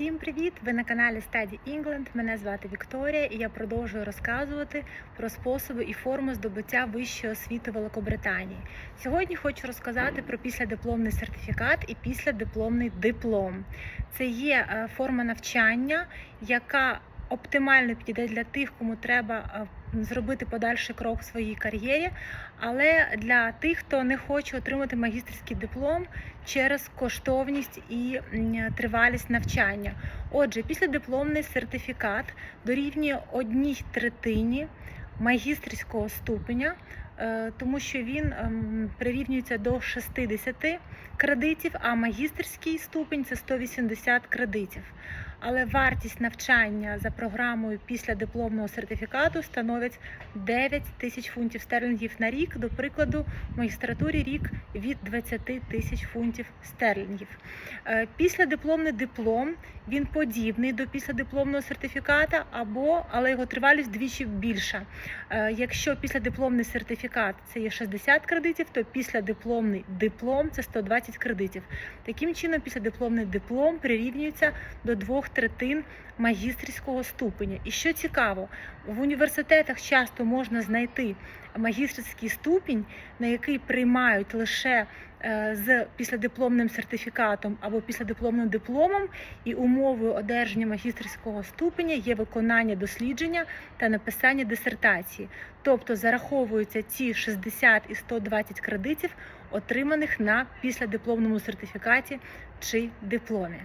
Всім привіт! Ви на каналі Study England. Мене звати Вікторія і я продовжую розказувати про способи і форми здобуття вищої освіти Великобританії. Сьогодні хочу розказати про післядипломний сертифікат і післядипломний диплом. Це є е, форма навчання, яка оптимально підійде для тих, кому треба зробити подальший крок в своїй кар'єрі, але для тих, хто не хоче отримати магістрський диплом через коштовність і тривалість навчання. Отже, післядипломний сертифікат дорівнює одній третині магістрського ступеня, тому що він ем, прирівнюється до 60 кредитів, а магістерський ступень це 180 кредитів. Але вартість навчання за програмою після дипломного сертифікату становить 9 тисяч фунтів стерлінгів на рік. До прикладу, в магістратурі рік від 20 тисяч фунтів стерлінгів. Е, Післядипломний диплом він подібний до післядипломного сертифіката, або але його тривалість двічі більша. Е, Якщо післядипломний сертифікат це є 60 кредитів, то післядипломний диплом це 120 кредитів. Таким чином, післядипломний диплом прирівнюється до двох третин магістрського ступеня. І що цікаво, в університетах часто можна знайти магістрський ступінь, на який приймають лише з післядипломним сертифікатом або післядипломним дипломом, і умовою одержання магістерського ступеня є виконання дослідження та написання дисертації. Тобто зараховуються ці 60 і 120 кредитів, отриманих на післядипломному сертифікаті чи дипломі.